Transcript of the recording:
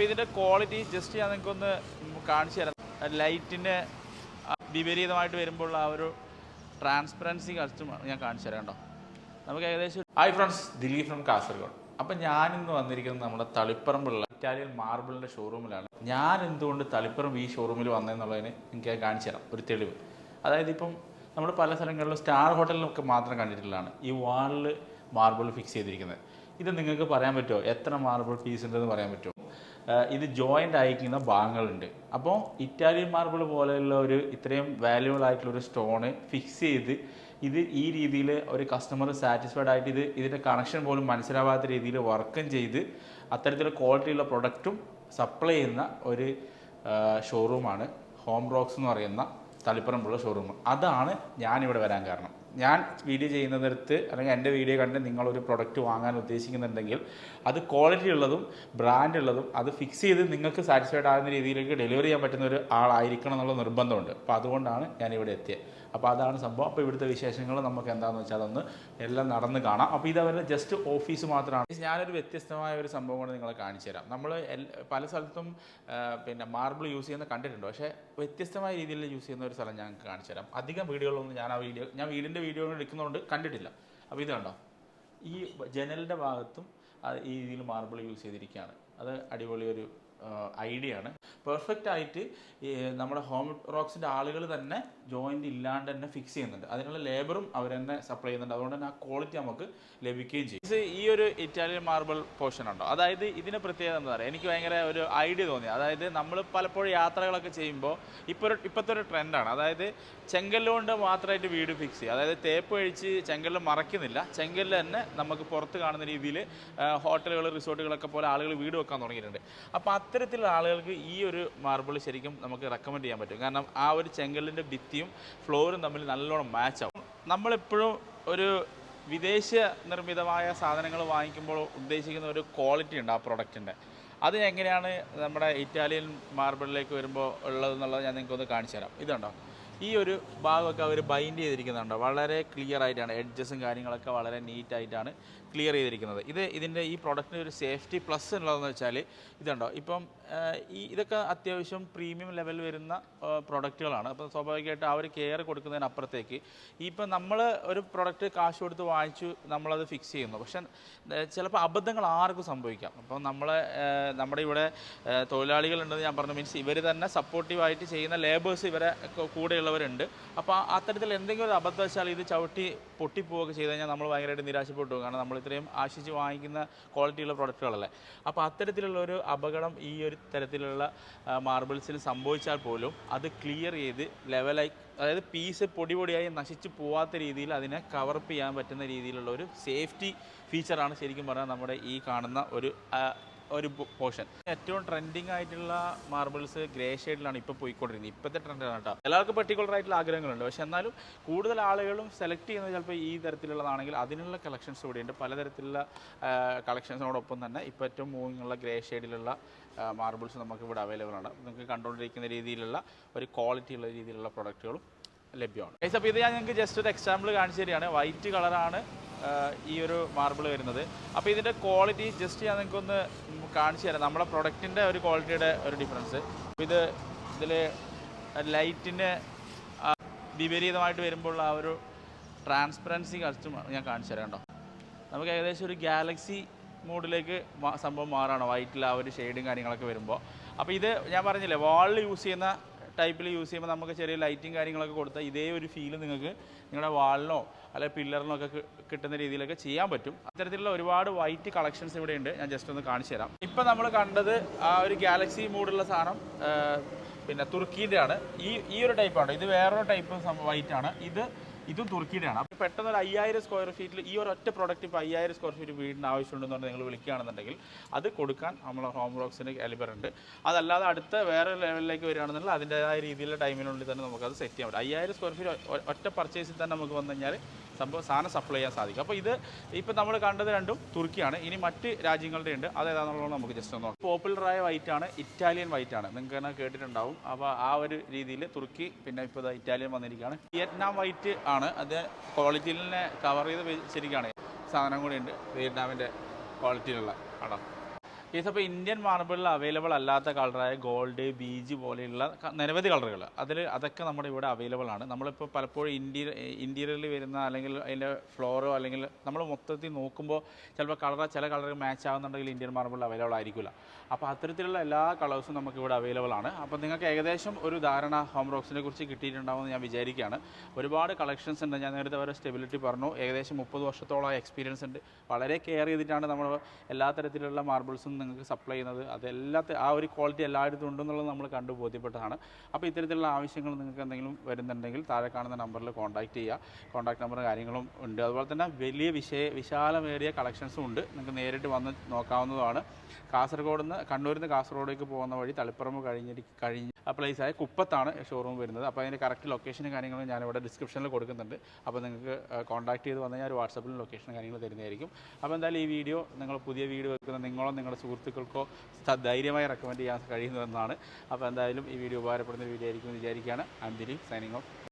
അപ്പോൾ ഇതിന്റെ quality just ഞാൻ നിങ്ങൾക്കൊന്ന് കാണിച്ചു തരാം. ലൈറ്റിന് വിപരീതമായിട്ട് വരുമ്പോൾ ആ ഒരു ട്രാൻസ്പെറൻസി കസ്റ്റം ഞാൻ കാണിച്ചു തരാം കേട്ടോ. നമുക്ക് ഏകദേശം hi friends Dileep from Kasaragod. അപ്പം ഞാനിന്ന് വന്നിരിക്കുന്നത് നമ്മുടെ തളിപ്പറമ്പുള്ള ഇറ്റാലിയൻ മാർബിളിന്റെ ഷോറൂമിലാണ് ഞാൻ എന്തുകൊണ്ട് തളിപ്പറമ്പ് ഈ ഷോറൂമിൽ വന്നതെന്നുള്ളതിന് എനിക്ക് കാണിച്ചു തരാം. ഒരു തെളിവ്. അതായത് ഇപ്പം നമ്മൾ പല സ്ഥലങ്ങളിലും സ്റ്റാർ ഹോട്ടലിലൊക്കെ മാത്രം കണ്ടിട്ടുള്ളതാണ് ഈ വാളിൽ മാർബിൾ ഫിക്സ് ചെയ്തിരിക്കുന്നത്. ഇത് നിങ്ങൾക്ക് പറയാൻ പറ്റുമോ? എത്ര മാർബിൾ പീസ് ഉണ്ടെന്ന് പറയാൻ പറ്റുമോ? ഇത് ജോയിന്റ് അയക്കുന്ന ഭാഗങ്ങളുണ്ട്. അപ്പോൾ ഇറ്റാലിയൻ മാർബിൾ പോലെയുള്ള ഒരു ഇത്രയും വാല്യുബിൾ ആയിട്ടുള്ള ഒരു സ്റ്റോണ് ഫിക്സ് ചെയ്ത് ഇത് ഈ രീതിയിൽ ഒരു കസ്റ്റമർ സാറ്റിസ്ഫൈഡ് ആയിട്ട് ഇത് ഇതിന്റെ കണക്ഷൻ പോലും മനസ്സിലാവാത്ത രീതിയിൽ വർക്കും ചെയ്ത് അത്തരത്തിലുള്ള ക്വാളിറ്റിയുള്ള പ്രൊഡക്റ്റും സപ്ലൈ ചെയ്യുന്ന ഒരു ഷോറൂമാണ് ഹോം റോക്സ് എന്ന് പറയുന്ന തളിപ്പറമ്പുള്ള ഷോറൂം അതാണ് ഞാനിവിടെ വരാൻ കാരണം. ഞാൻ വീഡിയോ ചെയ്യുന്നിടത്ത് അല്ലെങ്കിൽ എന്റെ വീഡിയോ കണ്ട് നിങ്ങളൊരു പ്രൊഡക്റ്റ് വാങ്ങാൻ ഉദ്ദേശിക്കുന്നുണ്ടെങ്കിൽ അത് ക്വാളിറ്റി ഉള്ളതും ബ്രാൻഡ് ഉള്ളതും അത് ഫിക്സ് ചെയ്ത് നിങ്ങൾക്ക് സാറ്റിസ്ഫൈഡ് ആകുന്ന രീതിയിലേക്ക് ഡെലിവറി ചെയ്യാൻ പറ്റുന്ന ഒരു ആളായിരിക്കണം എന്നുള്ള നിർബന്ധമുണ്ട്. അപ്പോൾ അതുകൊണ്ടാണ് ഞാൻ ഇവിടെ എത്തിയത് അപ്പോൾ അതാണ് സംഭവം. അപ്പോൾ ഇവിടുത്തെ വിശേഷങ്ങൾ നമുക്ക് എന്താണെന്ന് വെച്ചാൽ അതൊന്ന് എല്ലാം നടന്ന് കാണാം. അപ്പോൾ ഇത് അവരുടെ ജസ്റ്റ് ഓഫീസ് മാത്രമാണ്. ഞാനൊരു വ്യത്യസ്തമായ ഒരു സംഭവം കൊണ്ട് നിങ്ങളെ കാണിച്ചു തരാം. നമ്മൾ പല സ്ഥലത്തും പിന്നെ മാർബിൾ യൂസ് ചെയ്യുന്ന കണ്ടിട്ടുണ്ട്. പക്ഷേ വ്യത്യസ്തമായ രീതിയിൽ യൂസ് ചെയ്യുന്ന ഒരു സ്ഥലം ഞാൻ കാണിച്ചു തരാം. അധികം വീഡിയോകളൊന്നും ഞാൻ ആ വീഡിയോ ഞാൻ വീടിന്റെ വീഡിയോ എടുക്കുന്നതുകൊണ്ട് കണ്ടിട്ടില്ല. അപ്പോൾ ഇത് കണ്ടോ? ഈ ജനലിന്റെ ഭാഗത്തും ഈ രീതിയിൽ മാർബിൾ യൂസ് ചെയ്തിരിക്കുകയാണ്. അത് അടിപൊളി ഒരു ഐഡിയ ആണ്. പെർഫെക്റ്റ് ആയിട്ട് നമ്മുടെ ഹോം റോക്സിന്റെ ആളുകൾ തന്നെ ജോയിന്റ് ഇല്ലാണ്ട് തന്നെ ഫിക്സ് ചെയ്യുന്നുണ്ട്. അതിനുള്ള ലേബറും അവർ തന്നെ സപ്ലൈ ചെയ്യുന്നുണ്ട്. അതുകൊണ്ട് തന്നെ ആ ക്വാളിറ്റി നമുക്ക് ലഭിക്കുകയും ചെയ്യും. ഈ ഒരു ഇറ്റാലിയൻ മാർബിൾ പോർഷൻ ഉണ്ടോ? അതായത് ഇതിന് പ്രത്യേകത എന്താ പറയുക എനിക്ക് ഭയങ്കര ഒരു ഐഡിയ തോന്നി. അതായത് നമ്മൾ പലപ്പോഴും യാത്രകളൊക്കെ ചെയ്യുമ്പോൾ ഇപ്പോൾ ഒരു ഇപ്പോഴത്തെ ഒരു ട്രെൻഡാണ് അതായത് ചെങ്കല്ലുകൊണ്ട് മാത്രമായിട്ട് വീട് ഫിക്സ് ചെയ്യുക. അതായത് തേപ്പ് കഴിച്ച് ചെങ്കല്ല് മറയ്ക്കുന്നില്ല. ചെങ്കല്ല് തന്നെ നമുക്ക് പുറത്ത് കാണുന്ന രീതിയിൽ ഹോട്ടലുകൾ റിസോർട്ടുകളൊക്കെ പോലെ ആളുകൾ വീട് വെക്കാൻ തുടങ്ങിയിട്ടുണ്ട്. അപ്പോൾ അത്തരത്തിലുള്ള ആളുകൾക്ക് ഈ ഒരു മാർബിൾ ശരിക്കും നമുക്ക് റെക്കമെൻഡ് ചെയ്യാൻ പറ്റും. കാരണം ആ ഒരു ചെങ്കല്ലിന്റെ ഭിത്തിയും ഫ്ലോറും തമ്മിൽ നല്ലോണം മാച്ചാവും നമ്മളെപ്പോഴും ഒരു വിദേശ നിർമ്മിതമായ സാധനങ്ങൾ വാങ്ങിക്കുമ്പോൾ ഉദ്ദേശിക്കുന്ന ഒരു ക്വാളിറ്റി ഉണ്ട് ആ പ്രൊഡക്റ്റിന്റെ അത് എങ്ങനെയാണ് നമ്മുടെ ഇറ്റാലിയൻ മാർബിളിലേക്ക് വരുമ്പോൾ ഉള്ളതെന്നുള്ളത് ഞാൻ നിങ്ങൾക്കൊന്ന് കാണിച്ചു തരാം ഇതുണ്ടോ? ഈ ഒരു ഭാഗമൊക്കെ അവർ ബൈൻഡ് ചെയ്തിരിക്കുന്നുണ്ടോ. വളരെ ക്ലിയർ ആയിട്ടാണ്. എഡ്ജസും കാര്യങ്ങളൊക്കെ വളരെ നീറ്റ് ആയിട്ടാണ് ക്ലിയർ ചെയ്തിരിക്കുന്നത്. ഇത് ഇതിന്റെ ഈ പ്രൊഡക്റ്റിന് ഒരു സേഫ്റ്റി പ്ലസ് ഉള്ളതെന്ന് വെച്ചാൽ ഇതുണ്ടോ? ഇപ്പം ഈ ഇതൊക്കെ അത്യാവശ്യം പ്രീമിയം ലെവൽ വരുന്ന പ്രോഡക്റ്റുകളാണ് അപ്പോൾ സ്വാഭാവികമായിട്ട് അവർ കെയർ കൊടുക്കുന്നതിനപ്പുറത്തേക്ക് ഇപ്പം നമ്മൾ ഒരു പ്രോഡക്റ്റ് കാശ് കൊടുത്ത് വാങ്ങിച്ചു നമ്മളത് ഫിക്സ് ചെയ്യുന്നു. പക്ഷെ ചിലപ്പോൾ അബദ്ധങ്ങൾ ആർക്കും സംഭവിക്കാം. അപ്പോൾ നമ്മളെ നമ്മുടെ ഇവിടെ തൊഴിലാളികളുണ്ടെന്ന് ഞാൻ പറഞ്ഞു. മീൻസ് ഇവർ തന്നെ സപ്പോർട്ടീവായിട്ട് ചെയ്യുന്ന ലേബേഴ്സ് ഇവരെ കൂ- കൂടെയുള്ളവരുണ്ട് അപ്പോൾ അത്തരത്തിൽ എന്തെങ്കിലും ഒരു അബദ്ധവശാൽ ഇത് ചവിട്ടി പൊട്ടിപ്പോവുകയൊക്കെ ചെയ്ത് കഴിഞ്ഞാൽ നമ്മൾ ഭയങ്കരമായിട്ട് നിരാശപ്പെട്ടു പോകും. കാരണം നമ്മൾ ഇത്രയും ആശിച്ച് വാങ്ങിക്കുന്ന ക്വാളിറ്റിയുള്ള പ്രൊഡക്റ്റുകളല്ലേ അപ്പോൾ അത്തരത്തിലുള്ള ഒരു അപകടം ഈ ഒരു തരത്തിലുള്ള മാർബിൾസിൽ സംഭവിച്ചാൽ പോലും അത് ക്ലിയർ ചെയ്ത് ലെവലായി അതായത് പീസ് പൊടി പൊടിയായി നശിച്ച് പോവാത്ത രീതിയിൽ അതിനെ കവറപ്പ് ചെയ്യാൻ പറ്റുന്ന രീതിയിലുള്ള ഒരു സേഫ്റ്റി ഫീച്ചറാണ് ശരിക്കും പറഞ്ഞാൽ നമ്മുടെ ഈ കാണുന്ന ഒരു ഒരു പോർഷൻ ഏറ്റവും ട്രെൻഡിങ് ആയിട്ടുള്ള മാർബിൾസ് ഗ്രേ ഷെയ്ഡിലാണ് ഇപ്പോൾ പോയിക്കൊണ്ടിരിക്കുന്നത്. ഇപ്പോഴത്തെ ട്രെൻഡാണ് കേട്ടോ എല്ലാവർക്കും പെർട്ടിക്കുലർ ആയിട്ടുള്ള ആഗ്രഹങ്ങളുണ്ട്. പക്ഷെ എന്നാലും കൂടുതൽ ആളുകളും സെലക്ട് ചെയ്യുന്നത് ചിലപ്പോൾ ഈ തരത്തിലുള്ളതാണെങ്കിൽ അതിനുള്ള കളക്ഷൻസ് കൂടിയുണ്ട് പലതരത്തിലുള്ള കളക്ഷൻസിനോടൊപ്പം തന്നെ ഇപ്പോൾ ഏറ്റവും മൂവിങ് ഉള്ള ഗ്രേ ഷെയ്ഡിലുള്ള മാർബിൾസ് നമുക്ക് ഇവിടെ അവൈലബിൾ ആണ്. നിങ്ങൾക്ക് കണ്ടുകൊണ്ടിരിക്കുന്ന രീതിയിലുള്ള ഒരു ക്വാളിറ്റി ഉള്ള രീതിയിലുള്ള പ്രൊഡക്റ്റുകളും ലഭ്യമാണ്. ഗൈസ് അപ്പോൾ ഇത് ഞാൻ നിങ്ങൾക്ക് ജസ്റ്റ് ഒരു എക്സാമ്പിൾ കാണിച്ചു തരികയാണ്. വൈറ്റ് കളറാണ് ഈ ഒരു മാർബിൾ വരുന്നത്. അപ്പോൾ ഇതിന്റെ ക്വാളിറ്റി ജസ്റ്റ് ഞാൻ നിങ്ങൾക്കൊന്ന് കാണിച്ചു തരാം. നമ്മുടെ പ്രൊഡക്റ്റിന്റെ ഒരു ക്വാളിറ്റിയുടെ ഒരു ഡിഫറൻസ് ഇത് ഇതിൽ ലൈറ്റിന്റെ വിപരീതമായിട്ട് വരുമ്പോൾ ആ ഒരു ട്രാൻസ്പെറൻസി കസ്റ്റമർ ഞാൻ കാണിച്ചു തരാം കേട്ടോ. നമുക്ക് ഏകദേശം ഒരു ഗാലക്സി മോഡിലേക്ക് സംഭവം മാറാണ്. വൈറ്റിൽ ആ ഒരു ഷെയ്ഡും കാര്യങ്ങളൊക്കെ വരുമ്പോൾ അപ്പോൾ ഇത് ഞാൻ പറഞ്ഞില്ലേ വാളിൽ യൂസ് ചെയ്യുന്ന ടൈപ്പിൽ യൂസ് ചെയ്യുമ്പോൾ നമുക്ക് ചെറിയ ലൈറ്റും കാര്യങ്ങളൊക്കെ കൊടുത്താൽ ഇതേ ഒരു ഫീൽ നിങ്ങൾക്ക് നിങ്ങളുടെ വാളിനോ അല്ലെങ്കിൽ പില്ലറിനോ ഒക്കെ കിട്ടുന്ന രീതിയിലൊക്കെ ചെയ്യാൻ പറ്റും. അത്തരത്തിലുള്ള ഒരുപാട് വൈറ്റ് കളക്ഷൻസ് ഇവിടെ ഉണ്ട്. ഞാൻ ജസ്റ്റ് ഒന്ന് കാണിച്ചു തരാം. ഇപ്പം നമ്മൾ കണ്ടത് ആ ഒരു ഗാലക്സി മൂഡുള്ള സാധനം പിന്നെ തുർക്കീന്റെ ആണ് ഈ ഈ ഒരു ടൈപ്പാണ് ഇത് വേറൊരു ടൈപ്പ് വൈറ്റ് ആണ്. ഇത് ഇതും തുർക്കിയുടെയാണ്. അപ്പോൾ പെട്ടെന്ന് ഒരു അയ്യായിരം സ്ക്വയർ ഫീറ്റിൽ ഈ ഒരു ഒറ്റ പ്രോഡക്റ്റ് ഇപ്പോൾ അയ്യായിരം സ്ക്വയർ ഫീറ്റ് വീടിന് ആവശ്യമുണ്ടെന്ന് നിങ്ങൾ വിളിക്കുകയാണെന്നുണ്ടെങ്കിൽ അത് കൊടുക്കാൻ നമ്മൾ ഹോം റോക്സിന് എലിബർ ഉണ്ട്. അതല്ലാതെ അടുത്ത വേറെ ലെവലിലേക്ക് വരികയാണെന്നുണ്ടെങ്കിൽ അതിന്റെതായ രീതിയിലുള്ള ടൈമിനുള്ളിൽ തന്നെ നമുക്കത് സെറ്റ് ചെയ്യാൻ പറ്റും. അയ്യായിരം സ്ക്വയർ ഫീറ്റ് ഒറ്റ പർച്ചേസിൽ തന്നെ നമുക്ക് വന്നു കഴിഞ്ഞാൽ സംഭവം സാധനം സപ്ലൈ ചെയ്യാൻ സാധിക്കും. അപ്പോൾ ഇത് ഇപ്പോൾ നമ്മൾ കണ്ടത് രണ്ടും തുർക്കിയാണ്. ഇനി മറ്റ് രാജ്യങ്ങളുടെ ഉണ്ട്. അതേതാണെന്നുള്ളത് നമുക്ക് ജസ്റ്റ് ഒന്ന് നോക്കാം. പോപ്പുലറായ വൈറ്റ് ആണ്. ഇറ്റാലിയൻ വൈറ്റ് ആണ്. നിങ്ങൾക്ക് തന്നെ കേട്ടിട്ടുണ്ടാവും. അപ്പോൾ ആ ഒരു രീതിയിൽ തുർക്കി പിന്നെ ഇപ്പോൾ ഇറ്റാലിയൻ വന്നിരിക്കുകയാണ്. വിയറ്റ്നാം വൈറ്റ് ആണ്. അത് ക്വാളിറ്റിയിലെ കവർ ചെയ്ത് വെച്ചിരിക്കുകയാണ്. സാധനം കൂടി ഉണ്ട്. വിയറ്റ്നാമിന്റെ ക്വാളിറ്റിയിലുള്ള ആണോ കേസ് അപ്പോൾ ഇന്ത്യൻ മാർബിളിൽ അവൈലബിൾ അല്ലാത്ത കളറായ ഗോൾഡ് ബീജ് പോലെയുള്ള നിരവധി കളറുകൾ അതിൽ അതൊക്കെ നമ്മുടെ ഇവിടെ അവൈലബിൾ ആണ്. നമ്മളിപ്പോൾ പലപ്പോഴും ഇന്റീരിയർ ഇന്റീരിയറിൽ വരുന്ന അല്ലെങ്കിൽ അതിന്റെ ഫ്ലോറോ അല്ലെങ്കിൽ നമ്മൾ മൊത്തത്തിൽ നോക്കുമ്പോൾ ചിലപ്പോൾ കളർ ചില കളർ മാച്ച് ആവുന്നുണ്ടെങ്കിൽ ഇന്ത്യൻ മാർബിളിൽ അവൈലബിൾ ആയിരിക്കില്ല. അപ്പോൾ അത്തരത്തിലുള്ള എല്ലാ കളേഴ്സും നമുക്ക് ഇവിടെ അവൈലബിൾ ആണ്. അപ്പോൾ നിങ്ങൾക്ക് ഏകദേശം ഒരു ധാരണ ഹോം റോക്സിനെ കുറിച്ച് കിട്ടിയിട്ടുണ്ടാവുമെന്ന് ഞാൻ വിചാരിക്കുകയാണ്. ഒരുപാട് കളക്ഷൻസ് ഉണ്ട്. ഞാൻ നേരത്തെ അവരുടെ സ്റ്റെബിലിറ്റി പറഞ്ഞു. ഏകദേശം മുപ്പത് വർഷത്തോളം എക്സ്പീരിയൻസ് ഉണ്ട്. വളരെ കെയർ ചെയ്തിട്ടാണ് നമ്മൾ എല്ലാ തരത്തിലുള്ള മാർബിൾസും നിങ്ങൾക്ക് സപ്ലൈ ചെയ്യുന്നത് അതെല്ലാത്ത ആ ഒരു ക്വാളിറ്റി എല്ലായിടത്തും ഉണ്ടെന്നുള്ളത് നമ്മൾ കണ്ടു ബോധ്യപ്പെട്ടതാണ്. അപ്പോൾ ഇത്തരത്തിലുള്ള ആവശ്യങ്ങൾ നിങ്ങൾക്ക് എന്തെങ്കിലും വരുന്നുണ്ടെങ്കിൽ താഴെ കാണുന്ന നമ്പറിൽ കോൺടാക്ട് ചെയ്യുക കോൺടാക്ട് നമ്പറും കാര്യങ്ങളും ഉണ്ട്. അതുപോലെ തന്നെ വലിയ വിഷയ വിശാലമേറിയ കളക്ഷൻസും ഉണ്ട്. നിങ്ങൾക്ക് നേരിട്ട് വന്ന് നോക്കാവുന്നതാണ്. കാസർഗോഡ് നിന്ന് കണ്ണൂരിൽ നിന്ന് കാസർഗോഡേക്ക് പോകുന്ന വഴി തളിപ്പറമ്പ് കഴിഞ്ഞിട്ട് കഴിഞ്ഞ് പ്ലേസായ കുപ്പത്താണ് ഷോറൂം വരുന്നത്. അപ്പോൾ അതിന്റെ കറക്റ്റ് ലൊക്കേഷനും കാര്യങ്ങളും ഞാനിവിടെ ഡിസ്ക്രിപ്ഷനിൽ കൊടുക്കുന്നുണ്ട്. അപ്പോൾ നിങ്ങൾക്ക് കോൺടാക്ട് ചെയ്ത് വന്നാൽ ഞാൻ വാട്സപ്പിൽ ലൊക്കേഷനും കാര്യങ്ങൾ തരുന്നതായിരിക്കും. അപ്പോൾ എന്തായാലും ഈ വീഡിയോ നിങ്ങൾ പുതിയ വീഡിയോ വെക്കുന്ന നിങ്ങളോ നിങ്ങളുടെ സുഹൃത്തുക്കൾക്കോ ധൈര്യമായി റെക്കമെൻഡ് ചെയ്യാൻ കഴിയുന്നതെന്നാണ്. അപ്പോൾ എന്തായാലും ഈ വീഡിയോ ഉപകാരപ്പെടുന്ന വീഡിയോ ആയിരിക്കും എന്ന് വിചാരിക്കുകയാണ് ദിലീപ് സൈനിങ് ഓഫ്